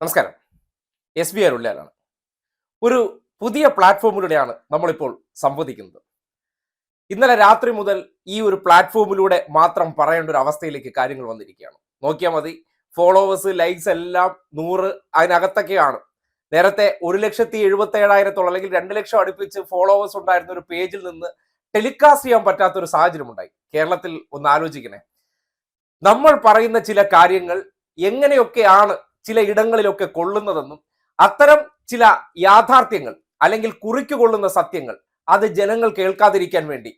നമസ്കാരം. S B അരുള്ളിലാണ് ഒരു പുതിയ പ്ലാറ്റ്ഫോമിലൂടെയാണ് നമ്മളിപ്പോൾ സംവദിക്കുന്നത്. ഇന്നലെ രാത്രി മുതൽ ഈ ഒരു പ്ലാറ്റ്ഫോമിലൂടെ മാത്രം പറയേണ്ട ഒരു അവസ്ഥയിലേക്ക് കാര്യങ്ങൾ വന്നിരിക്കുകയാണ്. നോക്കിയാൽ മതി. ഫോളോവേഴ്സ് ലൈക്സ് എല്ലാം നൂറ് അതിനകത്തൊക്കെയാണ്. നേരത്തെ ഒരു ലക്ഷത്തി എഴുപത്തി ഏഴായിരത്തോളം അല്ലെങ്കിൽ രണ്ട് ലക്ഷം അടുപ്പിച്ച് ഫോളോവേഴ്സ് ഉണ്ടായിരുന്ന ഒരു പേജിൽ നിന്ന് ടെലികാസ്റ്റ് ചെയ്യാൻ പറ്റാത്ത ഒരു സാഹചര്യം ഉണ്ടായി കേരളത്തിൽ ഒന്ന് ആലോചിക്കണേ. നമ്മൾ പറയുന്ന ചില കാര്യങ്ങൾ എങ്ങനെയൊക്കെയാണ് ചില ഇടങ്ങളിലൊക്കെ കൊള്ളുന്നതെന്നും അത്തരം ചില യാഥാർത്ഥ്യങ്ങൾ അല്ലെങ്കിൽ കുറിക്കുകൊള്ളുന്ന സത്യങ്ങൾ അത് ജനങ്ങൾ കേൾക്കാതിരിക്കാൻ വേണ്ടി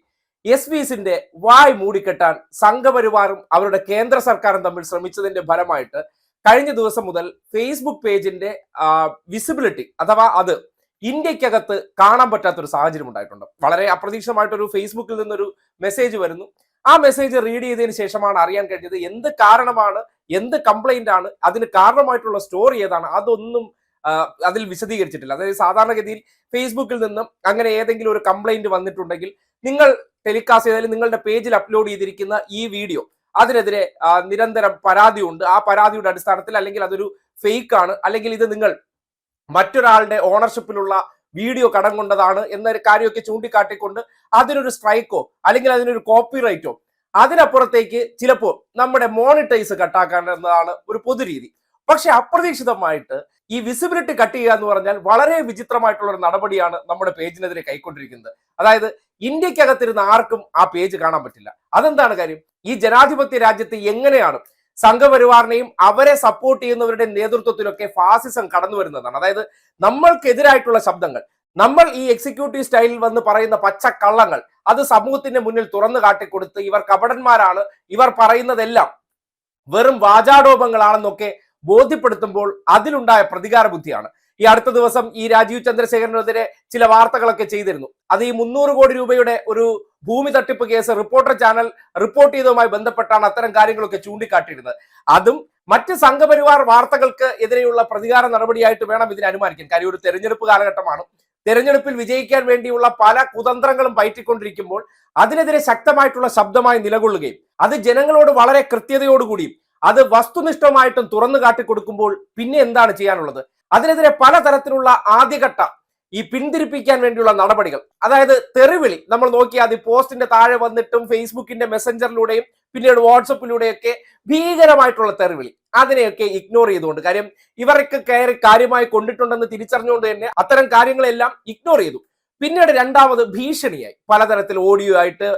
എസ് ബിസിന്റെ വായ് മൂടിക്കെട്ടാൻ സംഘപരിവാറും അവരുടെ കേന്ദ്ര സർക്കാരും തമ്മിൽ ശ്രമിച്ചതിന്റെ ഫലമായിട്ട് കഴിഞ്ഞ ദിവസം മുതൽ ഫേസ്ബുക്ക് പേജിന്റെ വിസിബിലിറ്റി അഥവാ അത് ഇന്ത്യക്കകത്ത് കാണാൻ പറ്റാത്തൊരു സാഹചര്യം ഉണ്ടായിട്ടുണ്ട്. വളരെ അപ്രതീക്ഷിതമായിട്ടൊരു ഫേസ്ബുക്കിൽ നിന്നൊരു മെസ്സേജ് വരുന്നു. ആ മെസ്സേജ് റീഡ് ചെയ്തതിന് ശേഷമാണ് അറിയാൻ കഴിഞ്ഞത് എന്ത് കാരണമാണ് എന്ത് കംപ്ലൈന്റ് ആണ് അതിന് കാരണമായിട്ടുള്ള സ്റ്റോറി ഏതാണ് അതൊന്നും അതിൽ വിശദീകരിച്ചിട്ടില്ല. അതായത് സാധാരണഗതിയിൽ ഫേസ്ബുക്കിൽ നിന്നും അങ്ങനെ ഏതെങ്കിലും ഒരു കംപ്ലൈന്റ് വന്നിട്ടുണ്ടെങ്കിൽ നിങ്ങൾ ടെലികാസ്റ്റ് ചെയ്താലും നിങ്ങളുടെ പേജിൽ അപ്ലോഡ് ചെയ്തിരിക്കുന്ന ഈ വീഡിയോ അതിനെതിരെ നിരന്തരം പരാതിയുണ്ട് ആ പരാതിയുടെ അടിസ്ഥാനത്തിൽ അല്ലെങ്കിൽ അതൊരു ഫേക്ക് ആണ്. അല്ലെങ്കിൽ ഇത് നിങ്ങൾ മറ്റൊരാളുടെ ഓണർഷിപ്പിലുള്ള വീഡിയോ കടം കൊണ്ടതാണ് എന്നൊരു കാര്യമൊക്കെ ചൂണ്ടിക്കാട്ടിക്കൊണ്ട് അതിനൊരു സ്ട്രൈക്കോ അല്ലെങ്കിൽ അതിനൊരു കോപ്പിറൈറ്റോ അതിനപ്പുറത്തേക്ക് ചിലപ്പോൾ നമ്മുടെ മോണിറ്റൈസ് കട്ടാക്കാൻ ഒരു പൊതുരീതി. പക്ഷെ അപ്രതീക്ഷിതമായിട്ട് ഈ വിസിബിലിറ്റി കട്ട് ചെയ്യുക എന്ന് പറഞ്ഞാൽ വളരെ വിചിത്രമായിട്ടുള്ള ഒരു നടപടിയാണ് നമ്മുടെ പേജിനെതിരെ കൈക്കൊണ്ടിരിക്കുന്നത്. അതായത് ഇന്ത്യക്കകത്തിരുന്ന് ആർക്കും ആ പേജ് കാണാൻ പറ്റില്ല. അതെന്താണ് കാര്യം? ഈ ജനാധിപത്യ രാജ്യത്ത് എങ്ങനെയാണ് സംഘപരിവാറിനെയും അവരെ സപ്പോർട്ട് ചെയ്യുന്നവരുടെ നേതൃത്വത്തിലൊക്കെ ഫാസിസം കടന്നു വരുന്നതാണ്. അതായത് നമ്മൾക്കെതിരായിട്ടുള്ള ശബ്ദങ്ങൾ നമ്മൾ ഈ എക്സിക്യൂട്ടീവ് സ്റ്റൈലിൽ വന്ന് പറയുന്ന പച്ചക്കള്ളങ്ങൾ അത് സമൂഹത്തിന്റെ മുന്നിൽ തുറന്നു കാട്ടിക്കൊടുത്ത് ഇവർ കപടന്മാരാണ് ഇവർ പറയുന്നതെല്ലാം വെറും വാചാടോപങ്ങളാണെന്നൊക്കെ ബോധ്യപ്പെടുത്തുമ്പോൾ അതിലുണ്ടായ പ്രതികാര ബുദ്ധിയാണ്. ഈ അടുത്ത ദിവസം ഈ രാജീവ് ചന്ദ്രശേഖരനെതിരെ ചില വാർത്തകളൊക്കെ ചെയ്തിരുന്നു. അത് ഈ മുന്നൂറ് കോടി രൂപയുടെ ഒരു ഭൂമി തട്ടിപ്പ് കേസ് റിപ്പോർട്ടർ ചാനൽ റിപ്പോർട്ട് ചെയ്തതുമായി ബന്ധപ്പെട്ടാണ് അത്തരം കാര്യങ്ങളൊക്കെ ചൂണ്ടിക്കാട്ടിയിരുന്നത്. അതും മറ്റ് സംഘപരിവാർ വാർത്തകൾക്ക് എതിരെയുള്ള പ്രതികാര നടപടിയായിട്ട് വേണം ഇതിനെ അനുമാനിക്കാൻ. കാര്യം ഒരു തെരഞ്ഞെടുപ്പ് കാലഘട്ടമാണ്. തെരഞ്ഞെടുപ്പിൽ വിജയിക്കാൻ വേണ്ടിയുള്ള പല കുതന്ത്രങ്ങളും പയറ്റിക്കൊണ്ടിരിക്കുമ്പോൾ അതിനെതിരെ ശക്തമായിട്ടുള്ള ശബ്ദമായി നിലകൊള്ളുകയും അത് ജനങ്ങളോട് വളരെ കൃത്യതയോടുകൂടിയും അത് വസ്തുനിഷ്ഠമായിട്ടും തുറന്നു കാട്ടിക്കൊടുക്കുമ്പോൾ പിന്നെ എന്താണ് ചെയ്യാനുള്ളത്? അതിനെതിരെ പലതരത്തിലുള്ള ആദ്യഘട്ട ഈ പിന്തിരിപ്പിക്കാൻ വേണ്ടിയുള്ള നടപടികൾ. അതായത് തെറിവിളി. നമ്മൾ നോക്കിയാൽ അത് പോസ്റ്റിന്റെ താഴെ വന്നിട്ടും ഫേസ്ബുക്കിന്റെ മെസ്സഞ്ചറിലൂടെയും പിന്നീട് വാട്സപ്പിലൂടെയൊക്കെ ഭീകരമായിട്ടുള്ള തെറിവിളി. അതിനെയൊക്കെ ഇഗ്നോർ ചെയ്തുകൊണ്ട്. കാര്യം ഇവർക്ക് കയറി കാര്യമായി കൊണ്ടിട്ടുണ്ടെന്ന് തിരിച്ചറിഞ്ഞുകൊണ്ട് തന്നെ അത്തരം കാര്യങ്ങളെല്ലാം ഇഗ്നോർ ചെയ്തു. പിന്നീട് രണ്ടാമത് ഭീഷണിയായി. പലതരത്തിൽ ഓഡിയോ ആയിട്ട്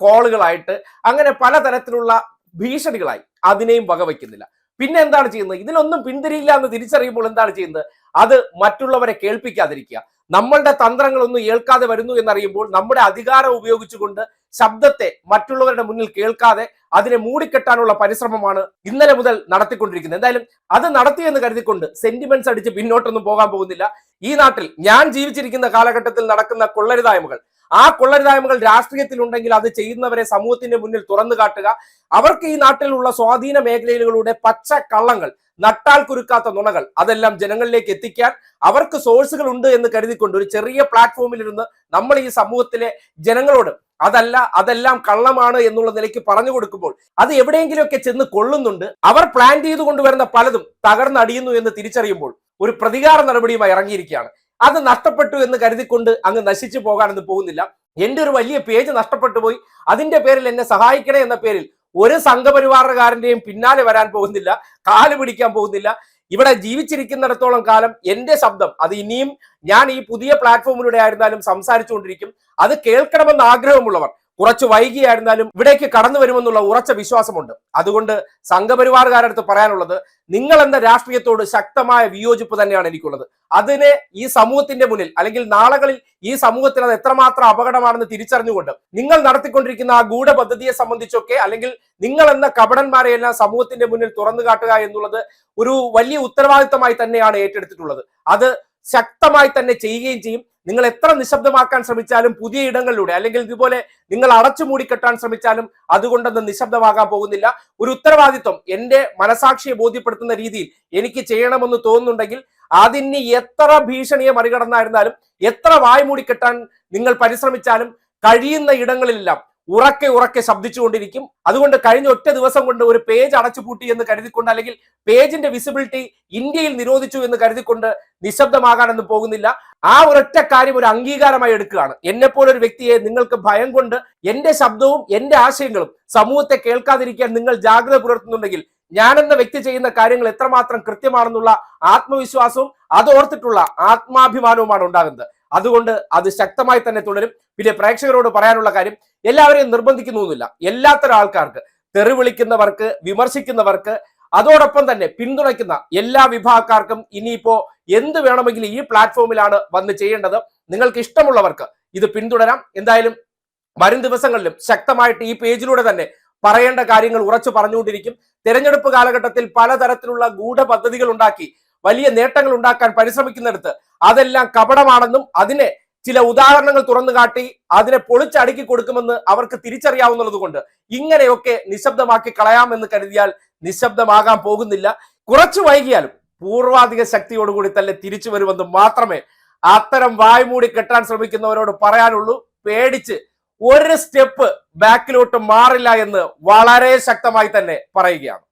കോളുകളായിട്ട് അങ്ങനെ പലതരത്തിലുള്ള ഭീഷണികളായി. അതിനെയും വകവയ്ക്കുന്നില്ല. പിന്നെ എന്താണ് ചെയ്യുന്നത്? ഇതിനൊന്നും പിന്തിരിയില്ല എന്ന് തിരിച്ചറിയുമ്പോൾ എന്താണ് ചെയ്യുന്നത്? അത് മറ്റുള്ളവരെ കേൾപ്പിക്കാതിരിക്കുക. നമ്മളുടെ തന്ത്രങ്ങളൊന്നും ഏൽക്കാതെ വരുന്നു എന്നറിയുമ്പോൾ നമ്മുടെ അധികാരം ഉപയോഗിച്ചുകൊണ്ട് ശബ്ദത്തെ മറ്റുള്ളവരുടെ മുന്നിൽ കേൾക്കാതെ അതിനെ മൂടിക്കെട്ടാനുള്ള പരിശ്രമമാണ് ഇന്നലെ മുതൽ നടത്തിക്കൊണ്ടിരിക്കുന്നത്. എന്തായാലും അത് നടത്തിയെന്ന് കരുതിക്കൊണ്ട് സെന്റിമെന്റ്സ് അടിച്ച് പിന്നോട്ടൊന്നും പോകാൻ പോകുന്നില്ല. ഈ നാട്ടിൽ ഞാൻ ജീവിച്ചിരിക്കുന്ന കാലഘട്ടത്തിൽ നടക്കുന്ന കൊള്ളരുതായ്മകൾ ആ കൊള്ളരുതായ്മകൾ രാഷ്ട്രീയത്തിലുണ്ടെങ്കിൽ അത് ചെയ്യുന്നവരെ സമൂഹത്തിന്റെ മുന്നിൽ തുറന്നു കാട്ടുക. അവർക്ക് ഈ നാട്ടിലുള്ള സ്വാധീന മേഖലകളുടെ പച്ച കള്ളങ്ങൾ നട്ടാൽ കുരുക്കാത്ത നുണകൾ അതെല്ലാം ജനങ്ങളിലേക്ക് എത്തിക്കാൻ അവർക്ക് സോഴ്സുകൾ ഉണ്ട് എന്ന് കരുതിക്കൊണ്ട് ഒരു ചെറിയ പ്ലാറ്റ്ഫോമിൽ ഇരുന്ന് നമ്മൾ ഈ സമൂഹത്തിലെ ജനങ്ങളോട് അതല്ല അതെല്ലാം കള്ളമാണ് എന്നുള്ള നിലയ്ക്ക് പറഞ്ഞു കൊടുക്കുമ്പോൾ അത് എവിടെയെങ്കിലുമൊക്കെ ചെന്ന് കൊള്ളുന്നുണ്ട്. അവർ പ്ലാൻ ചെയ്തു കൊണ്ടുവരുന്ന പലതും തകർന്നടിയുന്നു എന്ന് തിരിച്ചറിയുമ്പോൾ ഒരു പ്രതികാര നടപടിയുമായി ഇറങ്ങിയിരിക്കുകയാണ്. അത് നഷ്ടപ്പെട്ടു എന്ന് കരുതിക്കൊണ്ട് അങ്ങ് നശിച്ചു പോകാനൊന്നും പോകുന്നില്ല. എന്റെ ഒരു വലിയ പേജ് നഷ്ടപ്പെട്ടു പോയി. അതിന്റെ പേരിൽ എന്നെ സഹായിക്കണേ എന്ന പേരിൽ ഒരു സംഘപരിവാറുകാരന്റെയും പിന്നാലെ വരാൻ പോകുന്നില്ല. കാൽ പിടിക്കാൻ പോകുന്നില്ല. ഇവിടെ ജീവിച്ചിരിക്കുന്നിടത്തോളം കാലം എന്റെ ശബ്ദം. അത് ഇനിയും ഞാൻ ഈ പുതിയ പ്ലാറ്റ്ഫോമിലൂടെ ആയിരുന്നാലും സംസാരിച്ചുകൊണ്ടിരിക്കും. അത് കേൾക്കണമെന്ന് ആഗ്രഹമുള്ളവർ കുറച്ച് വൈകിയായിരുന്നാലും ഇവിടേക്ക് കടന്നു വരുമെന്നുള്ള ഉറച്ച വിശ്വാസമുണ്ട്. അതുകൊണ്ട് സംഘപരിവാറുകാരുടെ അടുത്ത് പറയാനുള്ളത് നിങ്ങൾ എന്ന രാഷ്ട്രീയത്തോട് ശക്തമായ വിയോജിപ്പ് തന്നെയാണ് എനിക്കുള്ളത്. അതിനെ ഈ സമൂഹത്തിന്റെ മുന്നിൽ അല്ലെങ്കിൽ നാളുകളിൽ ഈ സമൂഹത്തിന് അത് എത്രമാത്രം അപകടമാണെന്ന് തിരിച്ചറിഞ്ഞുകൊണ്ട് നിങ്ങൾ നടത്തിക്കൊണ്ടിരിക്കുന്ന ആ ഗൂഢപദ്ധതിയെ സംബന്ധിച്ചൊക്കെ അല്ലെങ്കിൽ നിങ്ങൾ എന്ന കപടന്മാരെയെല്ലാം സമൂഹത്തിന്റെ മുന്നിൽ തുറന്നു കാട്ടുക എന്നുള്ളത് ഒരു വലിയ ഉത്തരവാദിത്തമായി തന്നെയാണ് ഏറ്റെടുത്തിട്ടുള്ളത്. അത് ശക്തമായി തന്നെ ചെയ്യുകയും ചെയ്യും. നിങ്ങൾ എത്ര നിശബ്ദമാക്കാൻ ശ്രമിച്ചാലും പുതിയ ഇടങ്ങളിലൂടെ അല്ലെങ്കിൽ ഇതുപോലെ നിങ്ങൾ അടച്ചു മൂടിക്കെട്ടാൻ ശ്രമിച്ചാലും അതുകൊണ്ടൊന്നും നിശബ്ദമാകാൻ പോകുന്നില്ല. ഒരു ഉത്തരവാദിത്വം എന്റെ മനസാക്ഷിയെ ബോധ്യപ്പെടുത്തുന്ന രീതിയിൽ എനിക്ക് ചെയ്യണമെന്ന് തോന്നുന്നുണ്ടെങ്കിൽ അതിന് എത്ര ഭീഷണിയെ മറികടന്നായിരുന്നാലും എത്ര വായ്മൂടിക്കെട്ടാൻ നിങ്ങൾ പരിശ്രമിച്ചാലും കഴിയുന്ന ഇടങ്ങളിലെല്ലാം ഉറക്കെ ഉറക്കെ ശബ്ദിച്ചുകൊണ്ടിരിക്കും അതുകൊണ്ട് കഴിഞ്ഞ ഒറ്റ ദിവസം കൊണ്ട് ഒരു പേജ് അടച്ചുപൂട്ടി എന്ന് കരുതിക്കൊണ്ട് അല്ലെങ്കിൽ പേജിന്റെ വിസിബിലിറ്റി ഇന്ത്യയിൽ നിരോധിച്ചു എന്ന് കരുതിക്കൊണ്ട് നിശബ്ദമാകാനൊന്നും പോകുന്നില്ല. ആ ഒരൊറ്റ കാര്യം ഒരു അംഗീകാരമായി എടുക്കുകയാണ്. എന്നെ ഒരു വ്യക്തിയെ നിങ്ങൾക്ക് ഭയം കൊണ്ട് എന്റെ ശബ്ദവും എന്റെ ആശയങ്ങളും സമൂഹത്തെ കേൾക്കാതിരിക്കാൻ നിങ്ങൾ ജാഗ്രത പുലർത്തുന്നുണ്ടെങ്കിൽ ഞാൻ എന്ന വ്യക്തി ചെയ്യുന്ന കാര്യങ്ങൾ എത്രമാത്രം കൃത്യമാണെന്നുള്ള ആത്മവിശ്വാസവും അതോർത്തിട്ടുള്ള ആത്മാഭിമാനവുമാണ് ഉണ്ടാകുന്നത്. അതുകൊണ്ട് അത് ശക്തമായി തന്നെ തുടരും. പിന്നെ പ്രേക്ഷകരോട് പറയാനുള്ള കാര്യം എല്ലാവരെയും നിർബന്ധിക്കുന്നൊന്നുമില്ല. എല്ലാത്തരം ആൾക്കാർക്ക് തെറി വിളിക്കുന്നവർക്ക് വിമർശിക്കുന്നവർക്ക് അതോടൊപ്പം തന്നെ പിന്തുണയ്ക്കുന്ന എല്ലാ വിഭാഗക്കാർക്കും ഇനിയിപ്പോ എന്ത് വേണമെങ്കിലും ഈ പ്ലാറ്റ്ഫോമിലാണ് വന്ന് ചെയ്യേണ്ടത്. നിങ്ങൾക്ക് ഇഷ്ടമുള്ളവർക്ക് ഇത് പിന്തുടരാം. എന്തായാലും വരും ദിവസങ്ങളിലും ശക്തമായിട്ട് ഈ പേജിലൂടെ തന്നെ പറയേണ്ട കാര്യങ്ങൾ ഉറച്ചു പറഞ്ഞുകൊണ്ടിരിക്കും. തെരഞ്ഞെടുപ്പ് കാലഘട്ടത്തിൽ പലതരത്തിലുള്ള ഗൂഢപദ്ധതികൾ ഉണ്ടാക്കി വലിയ നേട്ടങ്ങൾ ഉണ്ടാക്കാൻ പരിശ്രമിക്കുന്നിടത്ത് അതെല്ലാം കപടമാണെന്നും അതിനെ ചില ഉദാഹരണങ്ങൾ തുറന്നു കാട്ടി അതിനെ പൊളിച്ചടുക്കി കൊടുക്കുമെന്ന് അവർക്ക് തിരിച്ചറിയാവുന്നതുകൊണ്ട് ഇങ്ങനെയൊക്കെ നിശബ്ദമാക്കി കളയാമെന്ന് കരുതിയാൽ നിശബ്ദമാകാൻ പോകുന്നില്ല. കുറച്ചു വൈകിയാലും പൂർവാധിക ശക്തിയോടുകൂടി തന്നെ തിരിച്ചു വരുമെന്ന് മാത്രമേ അത്തരം വായ്മൂടി കെട്ടാൻ ശ്രമിക്കുന്നവരോട് പറയാനുള്ളൂ. പേടിച്ച് ഒരു സ്റ്റെപ്പ് ബാക്കിലോട്ട് മാറില്ല എന്ന് വളരെ ശക്തമായി തന്നെ പറയുകയാണ്.